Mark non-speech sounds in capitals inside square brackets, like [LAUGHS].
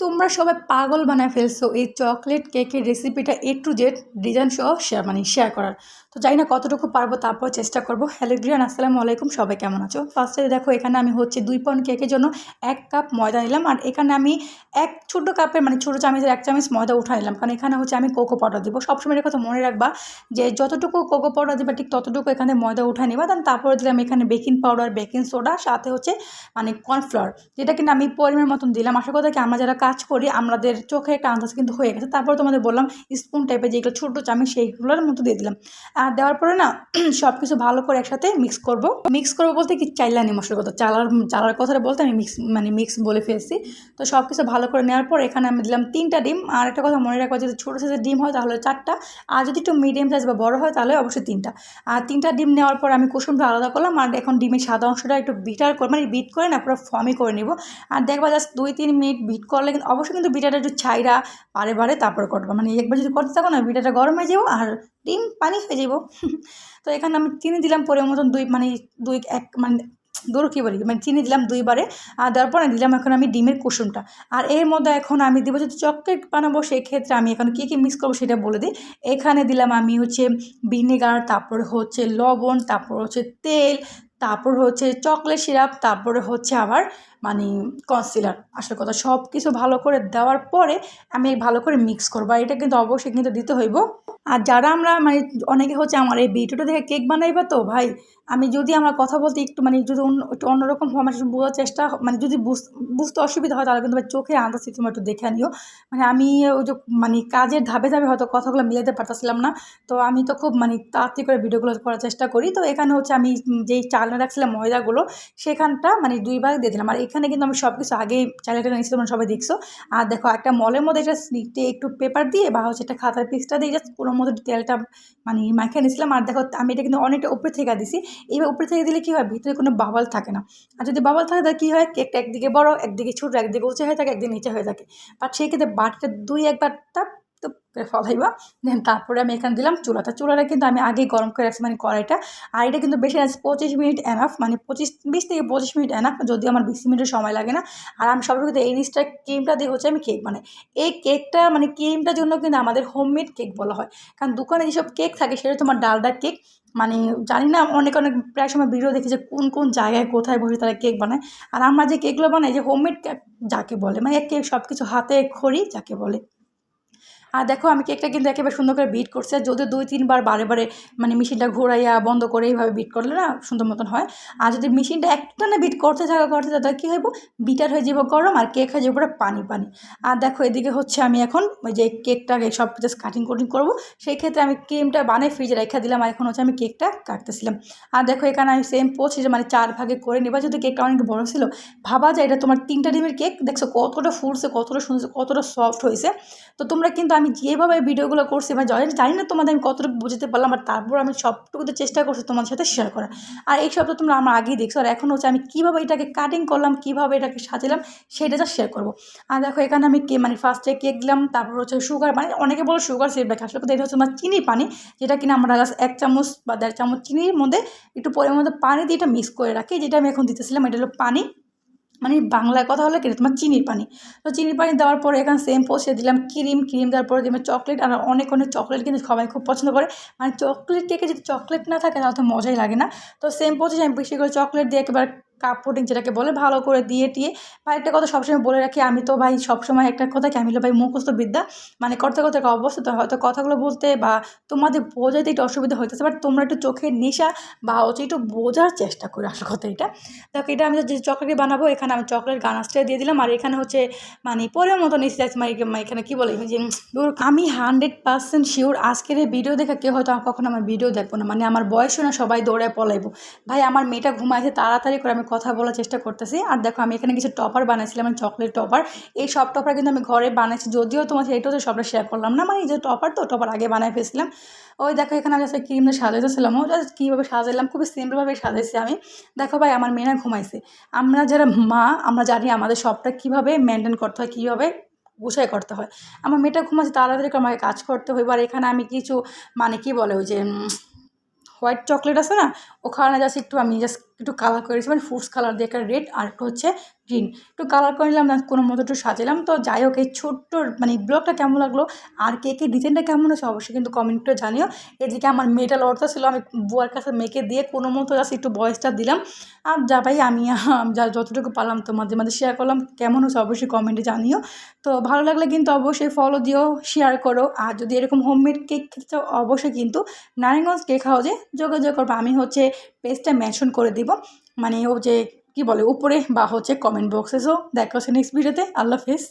তোমরা সবাই পাগল বানায় ফেলছো এই চকলেট কেকের রেসিপিটা এ টু জেড ডিজাইন সহ শেয়ার মানে শেয়ার করার। তো জানি না কতটুকু পারব, তারপর চেষ্টা করব। হ্যালো গ্রিয়ান আসসালামু আলাইকুম, সবাই কেমন আছো? ফার্স্টে দেখো, এখানে আমি হচ্ছে দুই পাউন্ড কেকের জন্য এক কাপ ময়দা নিলাম। আর এখানে আমি এক ছোটো কাপের মানে ছোটো চামচের এক চামচ ময়দা উঠা নিলাম। কারণ এখানে হচ্ছে আমি কোকো পাউডার দিব। সবসময় কথা মনে রাখবা যে যতটুকু কোকো পাউডার দিবা, ঠিক ততটুকু এখানে ময়দা উঠা নিবা। দেন তারপরে দিলাম এখানে বেকিং পাউডার বেকিং সোডা সাথে হচ্ছে মানে কর্নফ্লাওয়ার যেটা কিনা আমি পরিমাণ মতন দিলাম। আশা কথা কি আমরা যারা কাজ করি আমাদের চোখে একটা আন্দাজ কিন্তু হয়ে গেছে। তারপর তোমাদের বললাম স্পুন টাইপের যেগুলো ছোটো চামচ সেইগুলোর মতো দিয়ে দিলাম। আর দেওয়ার পরে না [CLEARS THROAT] সব কিছু ভালো করে একসাথে মিক্স করব। মিক্স করব বলতে কি চাইলা নি মশলার কথা। চালার চালার কথাটা বলতে আমি মিক্স মানে মিক্স বলে ফেলছি। তো সব কিছু ভালো করে নেওয়ার পর এখানে আমি দিলাম তিনটা ডিম। আর একটা কথা মনে রাখব, যদি ছোটো সাইজের ডিম হয় তাহলে চারটা। আর যদি একটু মিডিয়াম সাইজ বা বড় হয় তাহলে অবশ্যই তিনটা। আর তিনটা ডিম নেওয়ার পর আমি কুসুমটা আলাদা করলাম। আর এখন ডিমের সাদা অংশটা একটু বিটার করে মানে বিট করে না, পুরো ফর্মই করে নিব। আর দেখবা জাস্ট দুই, তিন মিনিট বিট করলে কিন্তু অবশ্যই কিন্তু বিটাটা একটু ছাইরা বারে বারে তারপরে করব মানে একবার যদি করতে থাকো না, বিটাটা গরম হয়ে যাব আর ডিম পানি হয়ে যাব। [LAUGHS] তো এখানে আমি চিনি দিলাম পরে মতন দুই মানে দুই, এক মানে দূর কী বলি? মানে চিনি দিলাম দুইবারে আর দেওয়ার পরে দিলাম এখন আমি ডিমের কুসুমটা। আর এর মধ্যে এখন আমি দেবো যদি চকলেট বানাবো সেই ক্ষেত্রে আমি এখন কী কী মিক্স করব সেটা বলে দিই। এখানে দিলাম আমি হচ্ছে ভিনেগার, তারপর হচ্ছে লবণ, তারপর হচ্ছে তেল, তারপর হচ্ছে চকলেট সিরাপ, তারপরে হচ্ছে আবার মানে কনসিলার আসল কথা সব কিছু ভালো করে দেওয়ার পরে আমি ভালো করে মিক্স করব। আর এটা কিন্তু অবশ্যই কিন্তু দিতে হইব। আর যারা আমরা মানে অনেকে হচ্ছে আমার এই ভিডিওটা দেখে কেক বানাইবা তো ভাই, আমি যদি আমার কথা বলতে একটু মানে যদি একটু অন্যরকম মানে বোঝার চেষ্টা মানে যদি বুঝতে অসুবিধা হয় তাহলে কিন্তু ভাই চোখে আন্দাজ তোমার একটু দেখে নিও মানে আমি ওই যে মানে কাজের ধাপে ধাপে হয়তো কথাগুলো মিলাতে পারতেছিলাম না। তো আমি তো খুব মানে তাড়াতাড়ি করে ভিডিওগুলো করার চেষ্টা করি। তো এখানে হচ্ছে আমি যেই চালনা রাখছিলাম ময়দাগুলো, সেখানটা মানে দুই ভাগ দিয়ে দিলাম। আর এখানে কিন্তু আমি সব কিছু আগেই চালেটা নিয়েছি, তোমরা সবাই দেখছ। আর দেখো, একটা মলের মধ্যে এটা স্লিটে একটু পেপার দিয়ে বা হচ্ছে একটা খাতার পিসটা দিয়ে জাস্ট কোনো মধ্যে তেলটা মানে মাখিয়ে নিয়েছিলাম। আর দেখো, আমি এটা কিন্তু অনেকটা উপরে থেকে দিছি। এইবার উপরে থেকে দিলে কী হয়? ভিতরে কোনো বাবল থাকে না। আর যদি বাবল থাকে, তাহলে কী হয়? কেকটা একদিকে বড়, একদিকে ছোটো, একদিকে উঁচু হয়ে থাকে, একদিকে নিচে হয়ে থাকে। বাট সেই ক্ষেত্রে বাটিটা দুই একবার তাপ তো ফলাইবা দেন তারপরে আমি এখানে দিলাম চুলাটা চুলাটা কিন্তু আমি আগেই গরম করে রাখছি মানে কড়াইটা। আর এটা কিন্তু বেশি আছে পঁচিশ মিনিট এনাফ মানে পঁচিশ, বিশ থেকে পঁচিশ মিনিট এনাফ যদি আমার বিশ মিনিটের সময় লাগে না। আর আমি সব কিন্তু এই জিনিসটা ক্রিমটা দিয়ে হচ্ছে আমি কেক বানাই। এই কেকটা মানে ক্রিমটার জন্য কিন্তু আমাদের হোমমেড কেক বলা হয়। কারণ দোকানে যেসব কেক থাকে, সেটা তোমার ডালডা কেক মানে জানি না, অনেক অনেক প্রায় সময় ভিডিও দেখি যে কোন কোন জায়গায়, কোথায় বসে তারা কেক বানায়। আর আমরা যে কেকগুলো বানাই, যে হোমমেড কেক যাকে বলে মানে কেক সব কিছু হাতে খড়ি, যাকে বলে। আর দেখো আমি কেকটা কিন্তু একেবারে সুন্দর করে বিট করছি। আর যদি দুই, তিনবার বারে বারে মানে মেশিনটা ঘোরাইয়া বন্ধ করে এইভাবে বিট করলে না সুন্দর মতন হয়। আর যদি মেশিনটা একটা না বিট করতে থাকা করতে থাকা কী হইব? বিটার হয়ে যাব গরম আর কেক হয়ে যাব পানি পানি। আর দেখো এদিকে হচ্ছে আমি এখন ওই যে কেকটাকে সব জাস্ট কাটিং কুটিং করব। সেই ক্ষেত্রে আমি ক্রিমটা বানিয়ে ফ্রিজে রেখে দিলাম আর এখন হচ্ছে আমি কেকটা কাটতেছিলাম। আর দেখো এখানে আমি সেম পৌঁছে মানে চার ভাগে করে নিবা। যদি কেকটা অনেক বড় ছিল, ভাবা যায় এটা তোমার তিনটা ডিমের কেক দেখছ কতটা ফুলছে, কতটা সুন্দর কতটা সফট হয়েছে। তো তোমরা কিন্তু আমি যেভাবে ভিডিওগুলো করছি বা জানি জানি না তোমাদের আমি কতটুকু বুঝতে পারলাম আর তারপর আমি সবটুকু তো চেষ্টা করছি তোমাদের সাথে শেয়ার করা আর এই সব তো তোমরা আমার আগেই দেখছ, আর এখন হচ্ছে আমি কীভাবে এটাকে কাটিং করলাম, কীভাবে এটাকে সাজালাম, সেটা যা শেয়ার করব। আর দেখো, এখানে আমি কে মানে ফার্স্টে কেক দিলাম, তারপর হচ্ছে সুগার মানে অনেকে বলো সুগার সিরপ আসলে এটা হচ্ছে আমার চিনি পানি, যেটা কিনা আমরা এক চামচ বা দেড় চামচ চিনির মধ্যে একটু পরিমাণ পানি দিয়ে এটা মিক্স করে রাখি, যেটা আমি এখন দিতেছিলাম, এটা হলো পানি। মানে বাংলায় কথা হলে কিনে তোমার চিনির পানি। তো চিনির পানি দেওয়ার পরে এখানে সেম পৌঁছে দিলাম, ক্রিম ক্রিম দেওয়ার পরে দিলাম চকলেট আর অনেক অনেক চকলেট কিন্তু সবাই খুব পছন্দ করে। মানে চকলেট কেকে যদি চকলেট না থাকে তাহলে তো মজাই লাগে না। তো সেম পৌঁছে আমি বেশি করে চকলেট দিয়ে একেবারে কাপ পুডিং যেটাকে বলে ভালো করে দিয়ে টিয়ে। বা একটা কথা সবসময় বলে রাখি, আমি তো ভাই সবসময় একটা কথা কি, আমি ভাই মুখস্থ বিদ্যা। মানে করতে করতে একটা অবস্থা, তো হয়তো কথাগুলো বলতে বা তোমাদের বোঝাতে একটু অসুবিধা হইতেছে বাট তোমরা একটু চোখের নেশা বা হচ্ছে একটু বোঝার চেষ্টা করে, আসল কথা এটা। দেখো, এটা আমি যে চকলেট বানাবো, এখানে আমি চকলেট গানাসটা দিয়ে দিলাম, আর এখানে হচ্ছে মানে পরের মতো নিচে মানে এখানে কী বলে যে আমি হান্ড্রেড পার্সেন্ট শিওর আজকের এই ভিডিও দেখে কেউ হয়তো কখনো আমার ভিডিও দেখব না মানে আমার বয়স না সবাই দৌড়ায় পলাইবো। ভাই, আমার মেয়েটা ঘুমাইছে, তাড়াতাড়ি করে আমি কথা বলার চেষ্টা করতেছি। আর দেখো, আমি এখানে কিছু টপার বানাইছিলাম মানে চকলেট টপার। এই সব টপার কিন্তু আমি ঘরে বানাইছি, যদিও তোমার সেইটাও তো সবটা শেয়ার করলাম না। মানে এই যে টপার তো, টপার আগে বানাই ফেলছিলাম। ওই দেখো, এখানে আমি জাস্ট ক্রিমটা সাজাইতেছিলাম। ও জাস্ট কীভাবে সাজাইলাম, খুবই সিম্পলভাবে সাজাইছি আমি। দেখো ভাই, আমার মেয়েরা ঘুমাইছে। আমরা যারা মা, আমরা জানি আমাদের সবটা কীভাবে মেনটেন করতে হয়, কীভাবে গুছাই করতে হয়। আমার মেয়েটা ঘুমাচ্ছে তাড়াতাড়ি আমাকে কাজ করতে হয় এবার এখানে আমি কিছু মানে কি বলে ওই যে হোয়াইট চকলেট আছে না? ওখানে জাস্ট একটু আমি জাস্ট একটু কালার করেছি মানে ফুডস কালার দিয়ে একটা রেড আর একটা হচ্ছে গ্রিন একটু কালার করে নিলাম না কোনো মতো একটু সাজালাম। তো যাই হোক, এই ছোট্ট মানে ব্লগটা কেমন লাগল? আর কেকের ডিজাইনটা কেমন হয়েছে অবশ্যই কিন্তু কমেন্ট করে জানিও। এদিকে আমার মেয়েটা লড়তে ছিল, আমি বুয়ার কাছে মেয়েকে দিয়ে কোনো মতো জাস্ট একটু বয়সটা দিলাম। আর যা ভাই, আমি যা যতটুকু পারলাম তো মাঝে মাঝে শেয়ার করলাম, কেমন হয়েছে অবশ্যই কমেন্টে জানিও। তো ভালো লাগলে কিন্তু অবশ্যই ফলো দিও শেয়ার করো। আর যদি এরকম হোমমেড কেক খেতে চাও, অবশ্যই কিন্তু নারায়ণগঞ্জ কেক হাউসে যোগাযোগ করব। আমি হচ্ছে পেজটা মেনশন করে দিব। মানে ও যে কী বলে, উপরে বা হচ্ছে কমেন্ট বক্সেসও দেখা হচ্ছে নেক্সট ভিডিওতে আল্লাহ হাফেজ।